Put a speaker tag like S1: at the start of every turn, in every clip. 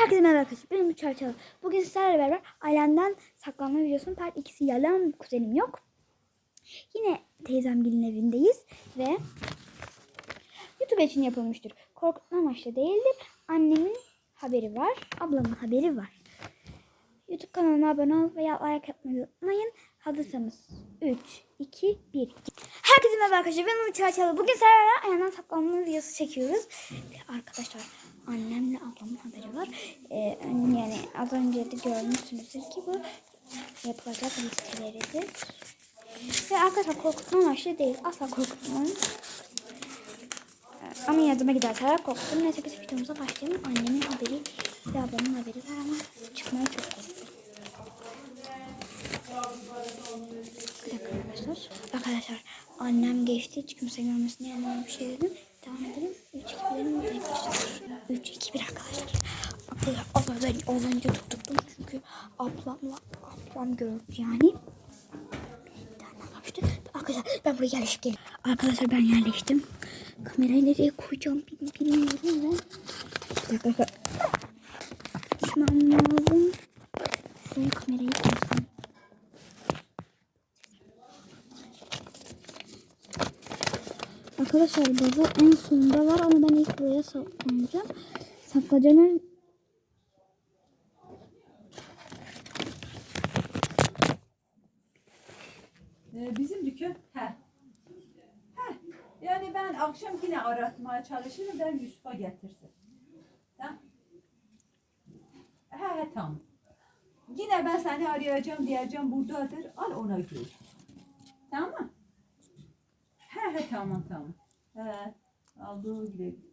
S1: Herkese merhaba arkadaşlar. Benim Uçar Çalı. Bugün sizlerle beraber ailemden saklanma videosunun part 2'si yalan kuzenim yok. Yine teyzemgilin evindeyiz ve YouTube için yapılmıştır. Korkutma amaçlı değildir. Annemin haberi var. Ablamın haberi var. YouTube kanalıma abone ol ve like yapmayı unutmayın. Hazırsanız 3, 2, 1. Herkese merhaba arkadaşlar. Ben Uçar Çalı. Bugün sizlerle ayağından saklanma videosu çekiyoruz. Arkadaşlar annemle ablamın haberi var. Ee, yani az önce de görmüşsünüzdür ki bu yapılacak listeleridir. Ve arkadaşlar korkutma amaçlı değil. Asla korkutmayın. Ee, Ama yardıma giderse korktum. Neyse biz videomuza başlayalım. Annemin haberi ve ablamın haberi var ama çıkmaya çok korktum. Arkadaşlar. Arkadaşlar annem geçti. Hiç kimse görmesin diye anneme bir şey dedim. Devam edelim. 3 2 1'in direkt başlıyoruz. 3 2 1 arkadaşlar. Arkadaşlar abla ben az önce tuttum çünkü ablamla ablam gördü yani. Arkadaşlar ben buraya yerleşip geldim. Arkadaşlar ben yerleştim. Kamerayı nereye koyacağım bil- bilmiyorum ve. Bir dakika. arkadaşlar. Düşmem lazım. Şuraya kamerayı koysam. Arkadaşlar baba en sonunda var ama ben ilk buraya saklanacağım. Saklacanın
S2: Ee, bizim dükkan. He. He. Yani ben akşam yine aratmaya çalışırım. Ben Yusuf'a getirsin. Tamam. He he tamam. Yine ben seni arayacağım diyeceğim buradadır. Al ona göre. Tamam mı? He he tamam tamam. He. Aldığı gibi.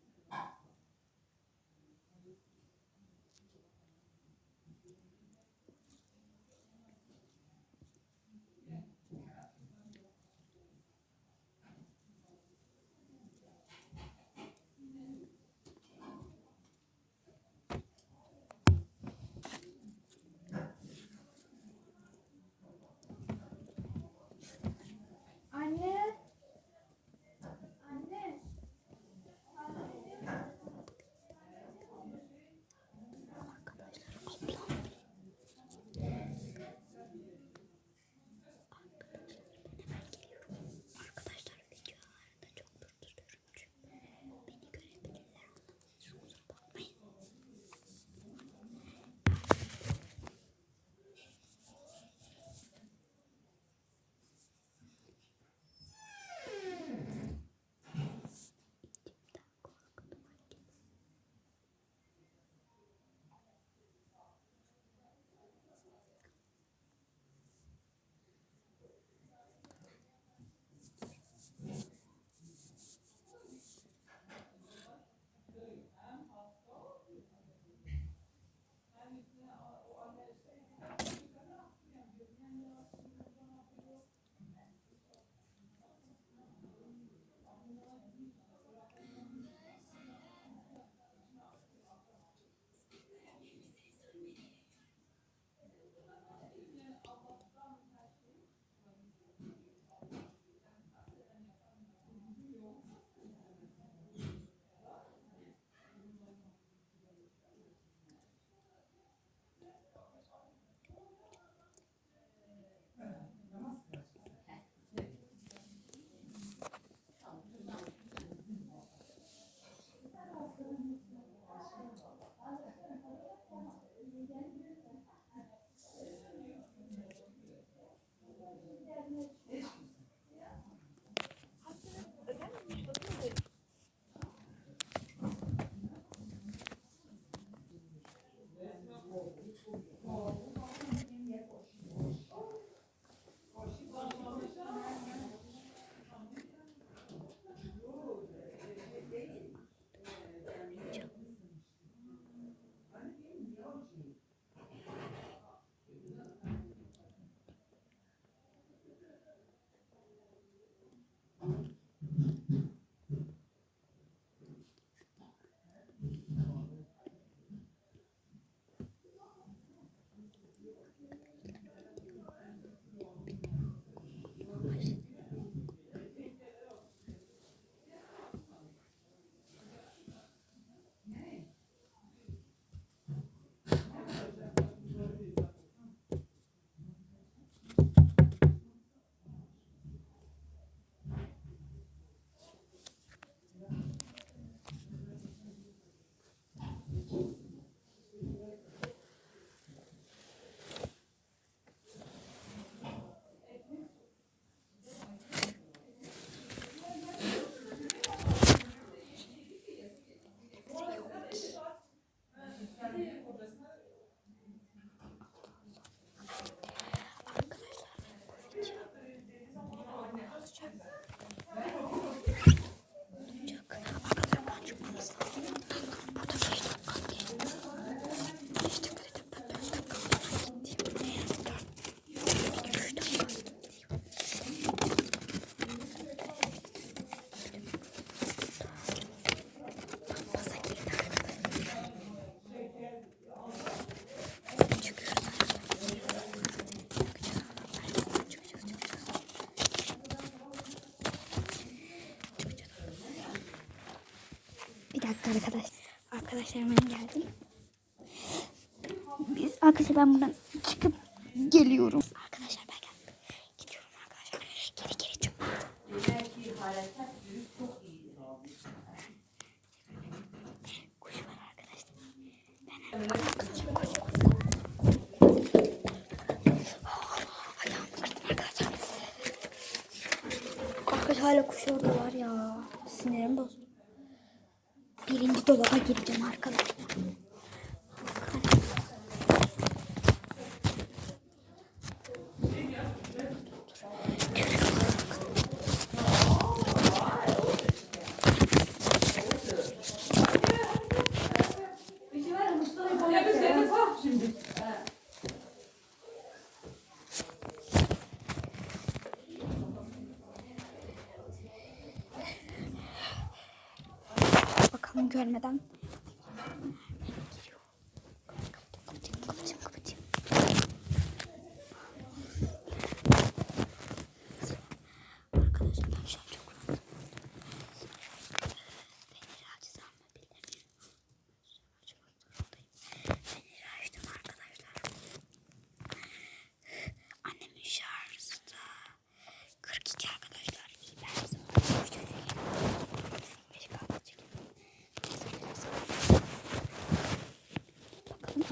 S1: arkadaşlar ben geldim. Biz arkadaşlar ben buradan çıkıp geliyorum. Dolaba gireceğim arkadaşlar. ቴንኪው አልመጣም።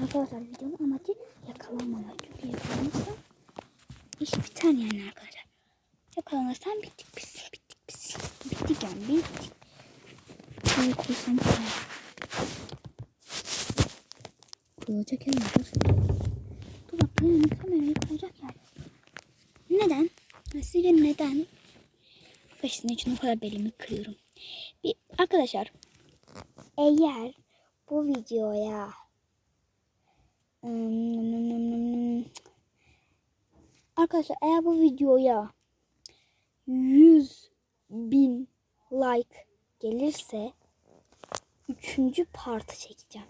S1: arkadaşlar videonun amacı yakalanmamak. Çünkü yakalanırsa iş biter yani arkadaşlar. Yakalanırsan bittik biz. Bittik biz. Bittik yani bittik. Şöyle koysam. Koyulacak yer mi? Dur bak yani kamerayı koyacak yer. Neden? Sizce neden? Arkadaşlar için o kadar belimi kırıyorum. Bir, arkadaşlar eğer bu videoya arkadaşlar eğer bu videoya 100 bin like gelirse üçüncü partı çekeceğim.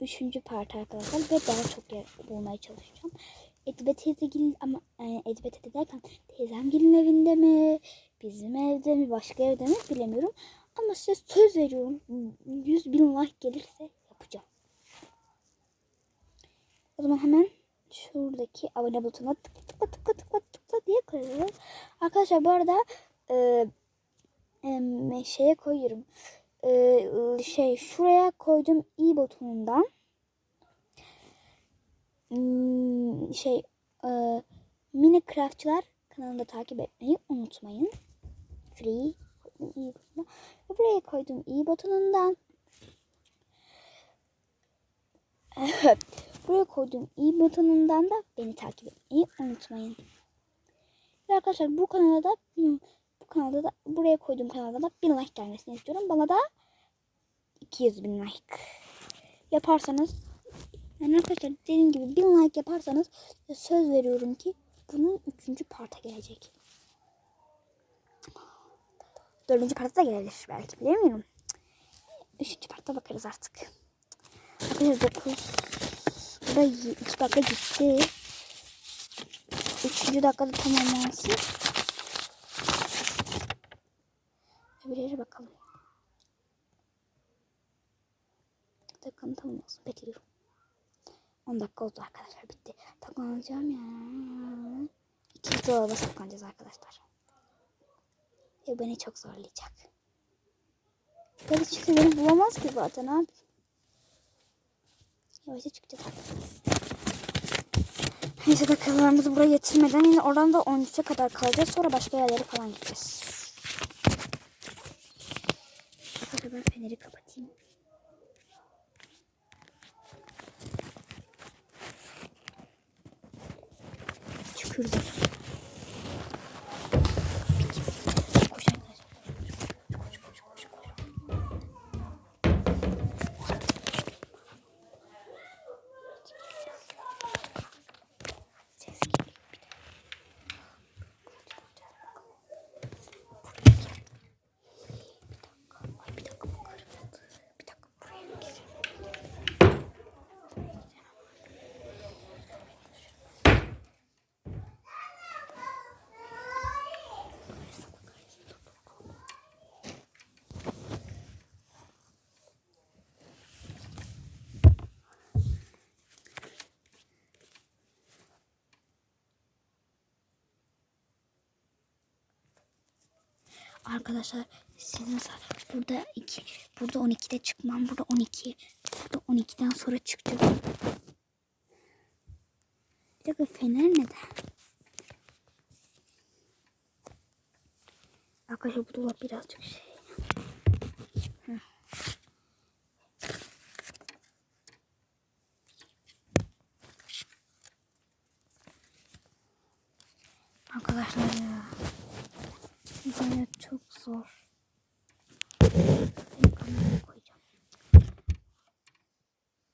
S1: Üçüncü part arkadaşlar ve daha çok yer bulmaya çalışacağım. Edibe teyzegilin ama yani Edibe teyze derken teyzemgilin evinde mi, bizim evde mi, başka evde mi bilemiyorum. Ama size söz veriyorum 100 bin like gelirse O zaman hemen şuradaki abone butonuna tıkla tıkla tıkla tıkla tıkla diye koyuyoruz. Arkadaşlar bu arada e, şeye koyuyorum. E, şey şuraya koydum i butonundan Hmm, şey e, Minecraftçılar kanalını da takip etmeyi unutmayın. Şurayı koydum i butonuna. Buraya koydum i butonundan. buraya koyduğum i butonundan da beni takip etmeyi unutmayın. Ve arkadaşlar bu kanalda da bu kanalda da buraya koyduğum kanalda da 1000 like gelmesini istiyorum. Bana da 200 bin like yaparsanız yani arkadaşlar dediğim gibi 1000 like yaparsanız söz veriyorum ki bunun 3. parta gelecek. 4. parta da gelebilir belki bilemiyorum. 3. parta bakarız artık. Arkadaşlar 9 Burada 2 dakika gitti. 3. dakikada tamamlansın. Öbürleri bakalım. Dakikanın tamamlansın. Bekliyorum. 10 dakika oldu arkadaşlar bitti. Saklanacağım ya. İkinci dolaba saklanacağız arkadaşlar. Ve beni çok zorlayacak. Böyle çünkü beni bulamaz ki zaten abi. Yavaşça çıkacağız. Neyse dakikalarımızı buraya getirmeden yine oradan da 13'e kadar kalacağız. Sonra başka yerlere falan gideceğiz. Şöyle ben feneri kapatayım. Tükürdüm. Koş arkadaşlar. Koş, koş, koş, koş, koş. Ses geliyor bir de. Ay bir dakika bu kırıldı. Bir dakika buraya girelim. Arkadaşlar sizin burada iki burada 12'de çıkmam burada 12 burada 12'den sonra çıkacağım. Bir dakika fener neden? Arkadaşlar bu dolap birazcık şey. Arkadaşlar hayat çok zor.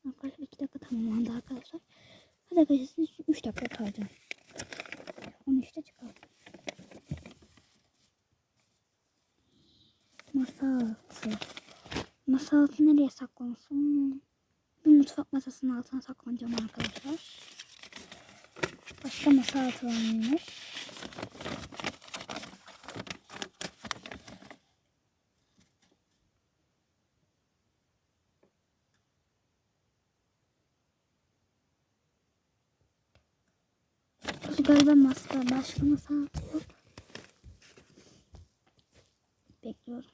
S1: Arkadaşlar 2 dakika tamamlandı arkadaşlar. Hadi arkadaşlar sizin 3 dakika kaldı. 13'te çıkalım. Masa altı. Masa altı nereye saklansın? Bir mutfak masasının altına saklanacağım arkadaşlar. Başka masa altı var Bu galiba masa, başka masa altı yok. Bekliyorum.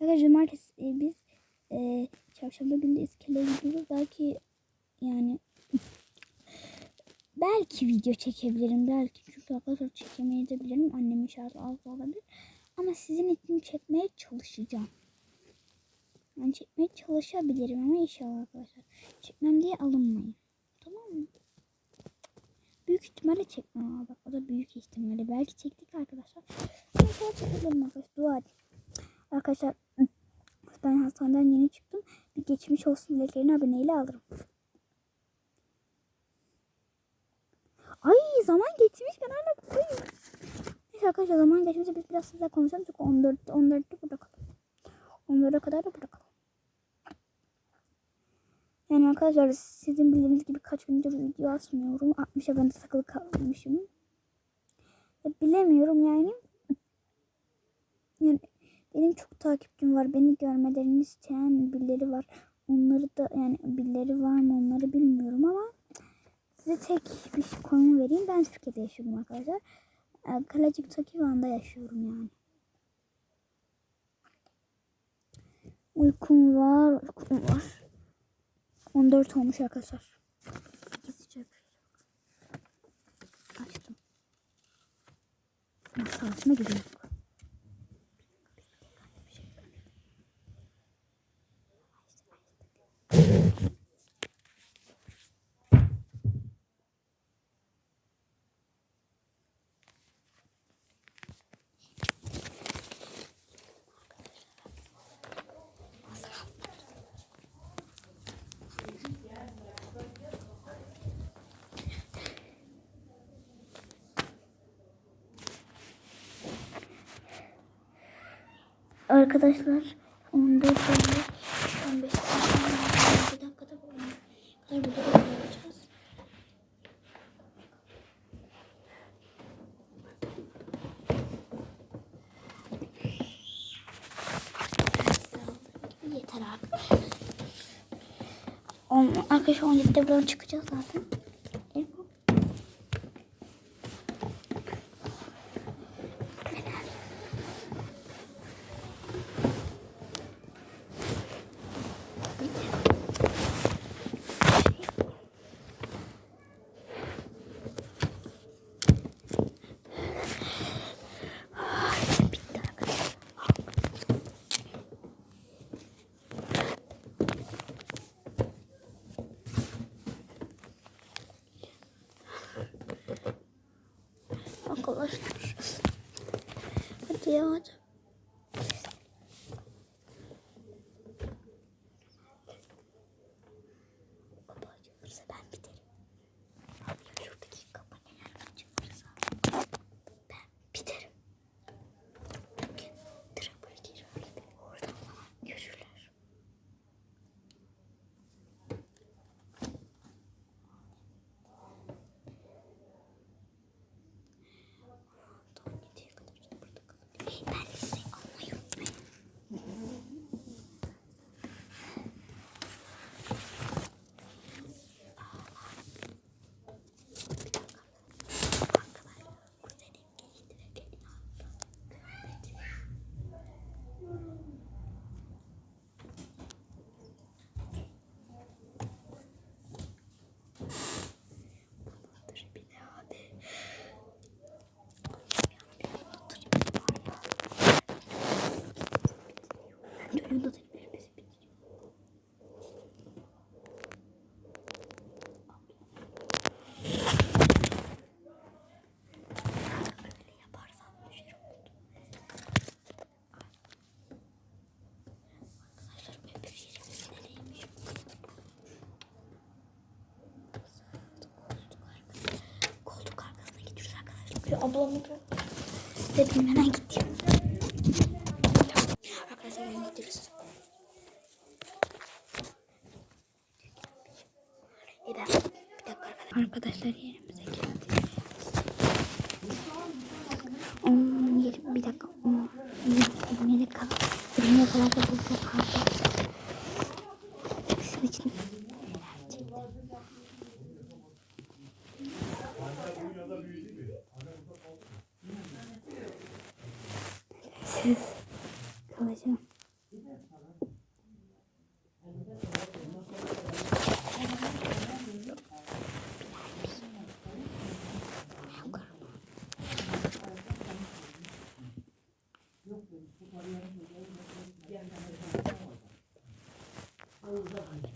S1: Evet cumartesi e, biz e, çarşamba günü de gidiyoruz. Belki yani belki video çekebilirim. Belki çünkü arkadaşlar çekemeyebilirim. Annemin şarjı az olabilir. Ama sizin için çekmeye çalışacağım. Yani çekmeye çalışabilirim ama inşallah arkadaşlar. Çekmem diye alınmayın. Tamam mı? Büyük ihtimalle çekmem ama bak o da büyük ihtimalle. Belki çektik arkadaşlar. Ama sonra çekebilirim arkadaşlar. Dua edin. Arkadaşlar ben hastaneden yeni çıktım. Bir geçmiş olsun dileklerini aboneyle alırım. Ay zaman geçmiş ben hala buradayım. Neyse arkadaşlar zaman geçmişse biz biraz size konuşalım. Çünkü 14, 14'te burada kalalım. 14'e kadar da burada kalalım. Yani arkadaşlar sizin bildiğiniz gibi kaç gündür video atmıyorum. 60'a ben takılı kalmışım. Ya bilemiyorum yani. Yani benim çok takipçim var. Beni görmelerini isteyen birileri var. Onları da yani birileri var mı onları bilmiyorum ama size tek bir konu vereyim. Ben Türkiye'de yaşıyorum arkadaşlar. Ee, Kalacık Takivan'da yaşıyorum yani. Uykum var, uykum var. 14 olmuş arkadaşlar. Açtım. Masa altına gidiyorum. Arkadaşlar 14 oldu. 15 dakika dakikada olacağız. Yeter abi. Arkadaşlar 17'de buradan çıkacağız zaten. положила. Suyunda tek bir bezi bitecek. Öyle yaparsam düşer oldu. Arkadaşlar öbür yerimiz nereymiş? Koltuk arkasına. Koltuk arkasına gidiyoruz arkadaşlar. Ablamı da dedim hemen gittim. Arkadaşlar hemen gidiyoruz. Bir dakika, bir dakika arkadaşlar. Yerimize geldik. On, yedi, bir dakika. On, yedi, yedi kadar. Yirmiye kadar da burada kaldı. Sizin için neler çektim. Siz kalacağım.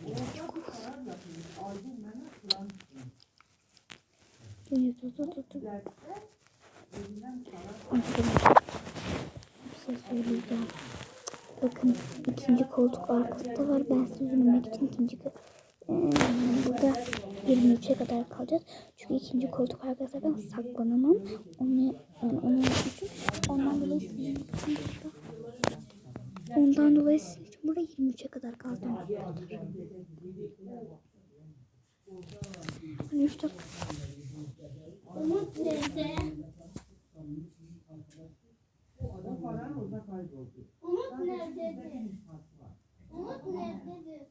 S1: Beni tutu tutu. Arkadaşlar şey söyleyeceğim. Bakın ikinci koltuk arkasında var. Ben sizi üzülmemek için ikinci Ee, burada 23'e kadar kalacağız. Çünkü ikinci koltuk arkasında ben saklanamam. Onu, yani onu için ondan dolayı sizin için burada. Ondan dolayı sizin için burada 23'e kadar kalacağım. Hani 3 dakika.
S3: Umut nerede? Umut nerededir? Umut nerededir?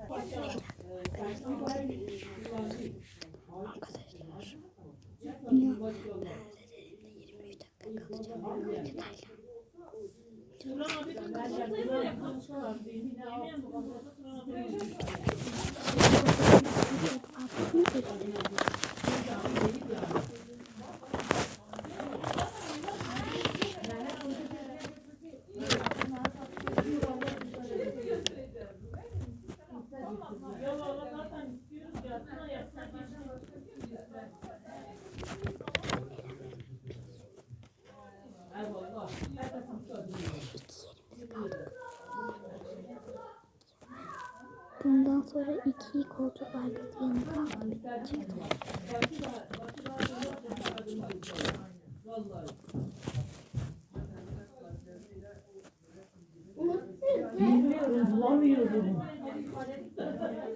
S1: Arkadaşlar.
S3: Obrigado. Nerede?
S4: Bilmiyorum bulamıyorum.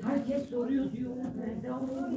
S4: Herkes soruyor diyor. Nerede ama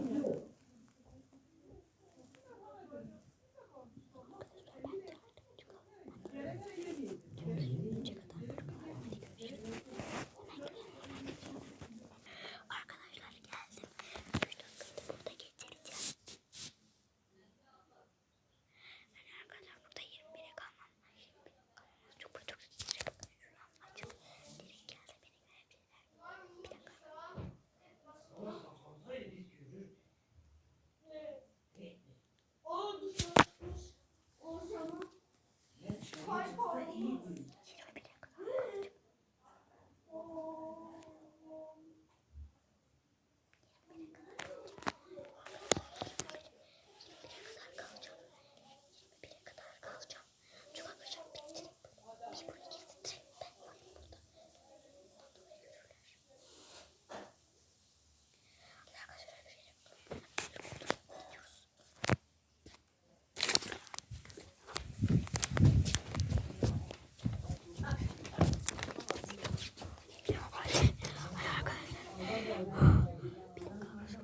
S1: Bir dakika arkadaşlar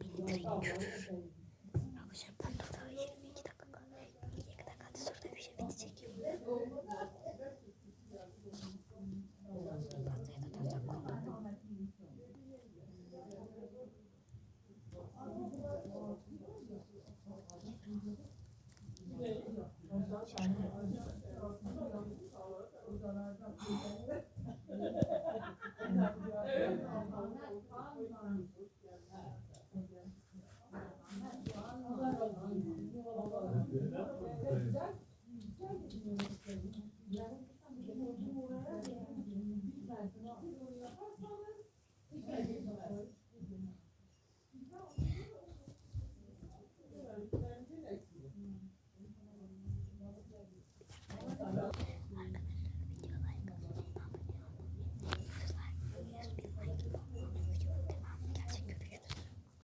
S1: beni direkt görür. Arkadaşlar burada da 22 dakika 22 dakika sonra bir şey bitecek. Pastayı da tarzak. Thank you.